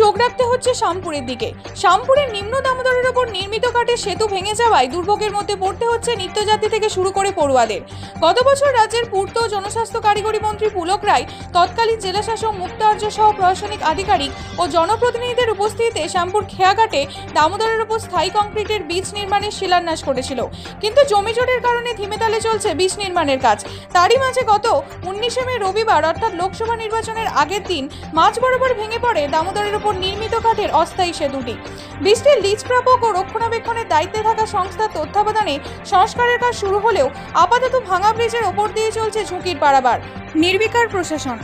চোখ রাখতে হচ্ছে শামপুরের দিকে। শামপুরের নিম্ন দামোদর নির্মিত কাঠের সেতু ভেঙে যাওয়ায় দুর্ভোগের মধ্যে পড়তে হচ্ছে নিত্যযাত্রী থেকে শুরু করে পড়ুয়াদের। গত বছর রাজ্যের পূর্ত জনস্বাস্থ্য কারিগরি মন্ত্রী পুলক রায়, তৎকালীন জেলাশাসক মুক্ত আর্য সহ প্রশাসনিক আধিকারিক ও জনপ্রতিনিধিদের উপস্থিতিতে শ্যামপুর খেয়াঘাটে দামোদরের ওপর স্থায়ী কংক্রিটের বীজ নির্মাণের শিলান্যাস করেছিল। কিন্তু জমিজটের কারণে থিমেতালে চলছে বীজ নির্মাণের কাজ। তারই মাঝে গত উনিশে মে রবিবার, অর্থাৎ লোকসভা নির্বাচনের আগের দিন, মাঝ বরাবর ভেঙে পড়ে দামোদরের উপর নির্মিত কাঠের অস্থায়ী সেতুটি। বৃষ্টির লিজ প্রাপক ও রক্ষণাবেক্ষণের দায়িত্বে থাকা সংস্থার তত্ত্বাবধানে সংস্কারের কাজ শুরু হলেও আপাতত ভাঙা ব্রিজের ওপর দিয়ে চলছে ঝুঁকির পারাবার নির্বিকার প্রশাসন।